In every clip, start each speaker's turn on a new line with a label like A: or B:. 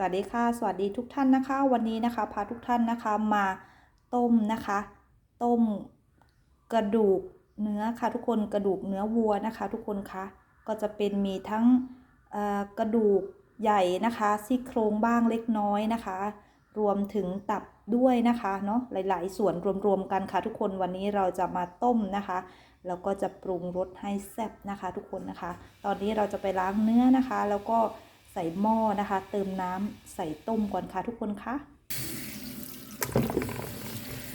A: สวัสดีค่ะ สวัสดีทุกท่านนะคะ วันนี้นะคะพาทุกท่านนะคะมาต้มนะคะ ต้มกระดูกเนื้อค่ะทุกคนกระดูกเนื้อวัวนะคะ ทุกคนคะก็จะเป็นมีทั้งกระดูกใหญ่นะคะซี่โครงบ้างเล็กน้อยนะคะ รวมถึงตับด้วยนะคะเนาะหลาย ๆ ส่วนรวมๆกันค่ะทุกคนวันนี้เราจะมาต้มนะคะแล้วก็จะปรุงรสให้แซ่บนะคะ ทุกคนนะคะ ตอนนี้เราจะไปล้างเนื้อนะคะ แล้วก็ ใส่หม้อนะคะ เติมน้ำใส่ต้มก่อนค่ะทุกคนคะ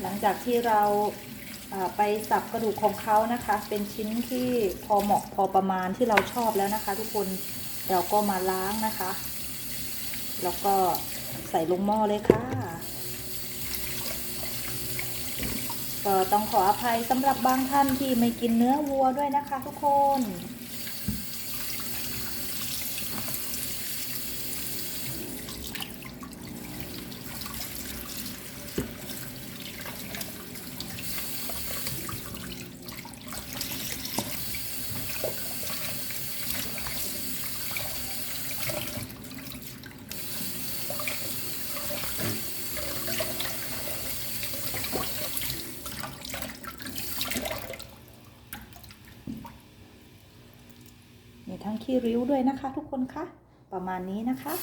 A: หลังจากที่เราอ่าไปสับกระดูกของเขานะคะ เป็นชิ้นที่พอเหมาะพอประมาณที่เราชอบแล้วนะคะ ทุกคนเราก็มาล้างนะคะ แล้วก็ใส่ลงหม้อเลยค่ะ ก็ต้องขออภัยสำหรับบางท่านที่ไม่กินเนื้อวัวด้วยนะคะ ทุกคน ขี้ริ้วด้วยนะคะทุกคนคะประมาณนี้นะคะ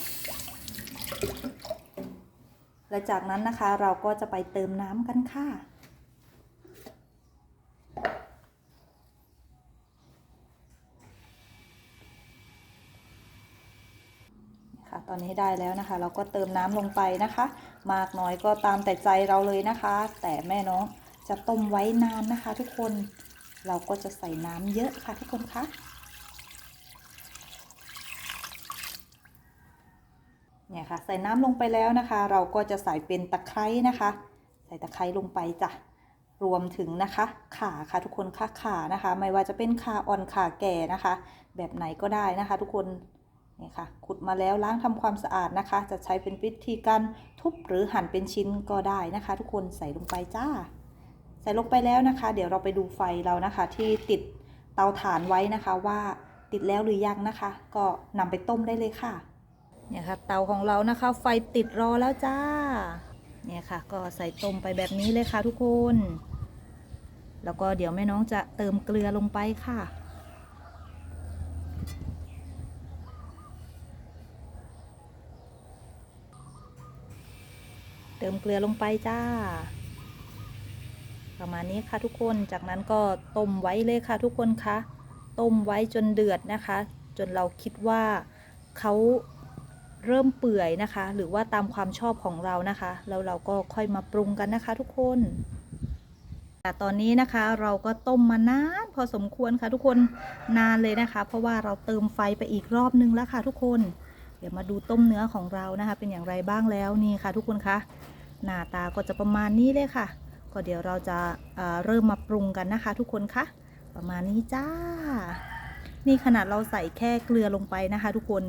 A: และจากนั้นนะคะเราก็จะไปเติมน้ำกันค่ะค่ะตอนนี้ได้แล้วนะคะ เราก็เติมน้ำลงไปนะคะ มากน้อยก็ตามแต่ใจเราเลยนะคะ แต่แม่น้องจะต้มไว้นานนะคะ ทุกคนเราก็จะใส่น้ำเยอะค่ะทุกคนคะ เนี่ยค่ะ ใส่น้ำลงไปแล้วนะคะ เราก็จะใส่เป็นตะไคร้นะคะ ใส่ตะไคร้ลงไปจ้ะรวมถึงนะคะขาค่ะทุกคนค่ะขานะคะ ไม่ว่าจะเป็นขาอ่อนขาแก่นะคะ แบบไหนก็ได้นะคะ ทุกคนเนี่ยค่ะขุดมาแล้วล้างทำความสะอาดนะคะ จะใช้เป็นวิธีการทุบหรือหั่นเป็นชิ้นก็ได้นะคะ ทุกคนใส่ลงไปจ้า ใส่ลงไปแล้วนะคะ เดี๋ยวเราไปดูไฟเรานะคะ ที่ติดเตาถ่านไว้นะคะว่าติดแล้วหรือยังนะคะ ก็นำไปต้มได้เลยค่ะ เนี่ยค่ะเตาของเรานะคะ ไฟติดรอแล้วจ้า เนี่ยค่ะ ก็ใส่ต้มไปแบบนี้เลยค่ะทุกคน แล้วก็เดี๋ยวแม่น้องจะเติมเกลือลงไปค่ะ เติมเกลือลงไปจ้า ประมาณนี้ค่ะทุกคน จากนั้นก็ต้มไว้เลยค่ะทุกคนคะ ต้มไว้จนเดือดนะคะ จนเราคิดว่าเขา เริ่มเปื่อยนะคะ หรือว่าตามความชอบของเรานะคะ แล้วเราก็ค่อยมาปรุงกันนะคะทุกคนแต่ตอนนี้นะคะเราก็ต้มมานานพอสมควรค่ะทุกคนนานเลยนะคะ เพราะว่าเราเติมไฟไปอีกรอบนึงแล้วค่ะทุกคน เดี๋ยวมาดูต้มเนื้อของเรานะคะ เป็นอย่างไรบ้างแล้วนี่ค่ะ ทุกคนคะหน้าตาก็จะประมาณนี้เลยค่ะ ก็เดี๋ยวเราจะเอ่อเริ่มมาปรุงกันนะคะ ทุกคนคะประมาณนี้จ้า นี่ขนาดเราใส่แค่เกลือลงไปนะคะ ทุกคน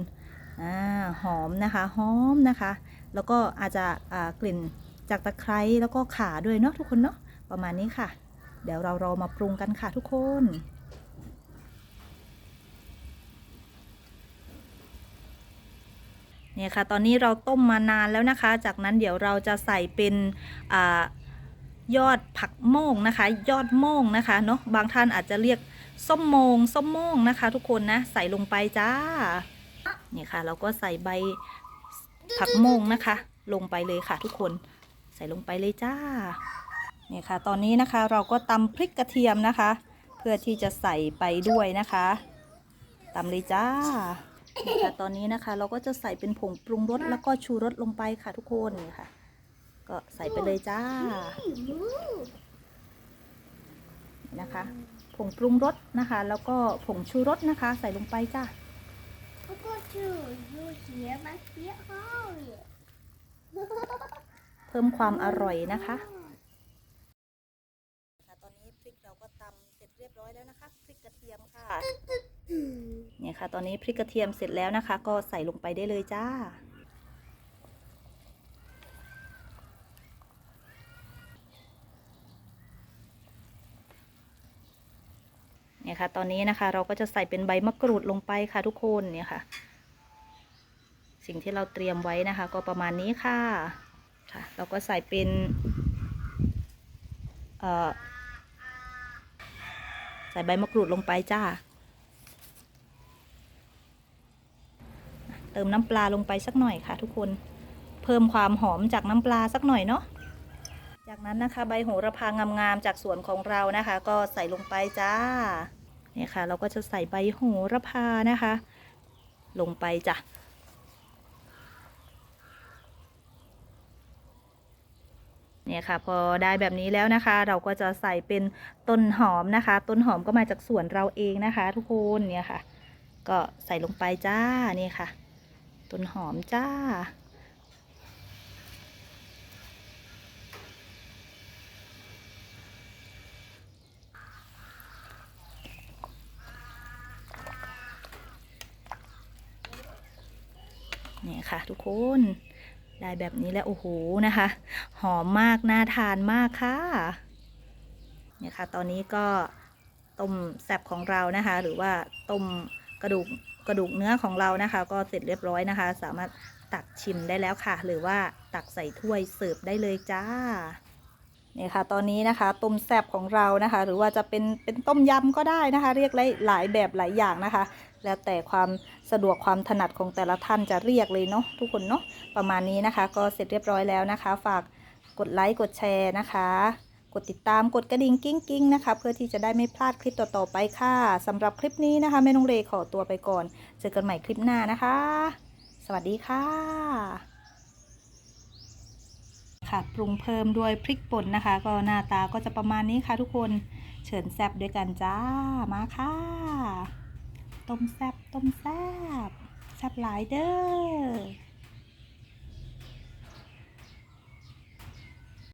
A: หอมนะคะหอมนะคะ แล้วก็อาจจะกลิ่นจากตะไคร้แล้วก็ข่าด้วยเนาะทุกคนเนาะประมาณนี้ค่ะ เดี๋ยวเรารอมาปรุงกันค่ะทุกคนเนี่ยค่ะตอนนี้เราต้มมานานแล้วนะคะ จากนั้นเดี๋ยวเราจะใส่เป็นอยอดผักโมงนะคะ ยอดโมงนะคะเนาะบางท่านอาจจะเรียกส้มโมงส้มโมงนะคะ ทุกคนนะใส่ลงไปจ้า นี่ค่ะ เราก็ใส่ใบผักโมงนะคะ ลงไปเลยค่ะทุกคนใส่ลงไปเลยจ้านี่ค่ะ ตอนนี้นะคะเราก็ตำพริกกระเทียมนะคะ เพื่อที่จะใส่ไปด้วยนะคะตำเลยจ้านี่ค่ะตอนนี้นะคะ เราก็จะใส่เป็นผงปรุงรสแล้วก็ชูรสลงไปค่ะทุกคนนี่ค่ะ ก็ใส่ไปเลยจ้านะคะ ผงปรุงรสนะคะ แล้วก็ผงชูรสนะคะ ใส่ลงไปจ้า
B: I got you. You hear my feet hole.
A: เพิ่มความอร่อยนะคะค่ะตอนนี้พริกเราก็ตำเสร็จเรียบร้อยแล้วนะคะ พริกกระเทียมค่ะ เนี่ยค่ะ ตอนนี้พริกกระเทียมเสร็จแล้วนะคะ ก็ใส่ลงไปได้เลยจ้า เนี่ยค่ะ ตอนนี้นะคะ เราก็จะใส่เป็นใบมะกรูดลงไปค่ะทุกคนเนี่ยค่ะ สิ่งที่เราเตรียมไว้นะคะ ก็ประมาณนี้ค่ะค่ะ เราก็ใส่เป็นเอ่อใส่ใบมะกรูดลงไปจ้าเติมน้ำปลาลงไปสักหน่อยค่ะ ทุกคนเพิ่มความหอมจากน้ำปลาสักหน่อยเนาะจากนั้นนะคะ ใบโหระพางามๆจากสวนของเรานะคะ ก็ใส่ลงไปจ้า นี่ยค่ะ เราก็จะใส่ใบโหระพานะคะ ลงไปจ้ะเนี่ยค่ะพอได้แบบนี้แล้วนะคะ เราก็จะใส่เป็นต้นหอมนะคะ ต้นหอมก็มาจากสวนเราเองนะคะ ทุกคนเนี่ยค่ะ ก็ใส่ลงไปจ้านี่ค่ะ ต้นหอมจ้า นี่ยค่ะ ทุกคนได้แบบนี้แล้วโอ้โหนะคะ หอมมากน่าทานมากค่ะเนี่ยค่ะ ตอนนี้ก็ต้มแซบของเรานะคะ หรือว่าต้มกระดูกกระดูกเนื้อของเรานะคะ ก็เสร็จเรียบร้อยนะคะ สามารถตักชิมได้แล้วค่ะ หรือว่าตักใส่ถ้วยเสิร์ฟได้เลยจ้าเนี่ยค่ะตอนนี้นะคะต้มแซบของเรานะคะ หรือว่าจะเป็นเป็นต้มยำก็ได้นะคะ เรียกหลายหลายแบบหลายอย่างนะคะ แล้วแต่ความสะดวกความถนัดของแต่ละท่านจะเรียกเลยเนาะทุกคนเนาะประมาณนี้นะคะ ก็เสร็จเรียบร้อยแล้วนะคะ ฝากกดไลค์กดแชร์นะคะ กดติดตามกดกระดิ่งกิ้งกิ้งนะคะ เพื่อที่จะได้ไม่พลาดคลิปต่อๆไปค่ะสำหรับคลิปนี้นะคะแม่นงเรขอตัวไปก่อน เจอกันใหม่คลิปหน้านะคะ สวัสดีค่ะค่ะปรุงเพิ่มด้วยพริกป่นนะคะ ก็หน้าตาก็จะประมาณนี้ค่ะทุกคนเชิญแซบด้วยกันจ้ามาค่ะ ต้มแซบต้มแซบแซบหลายเด้อ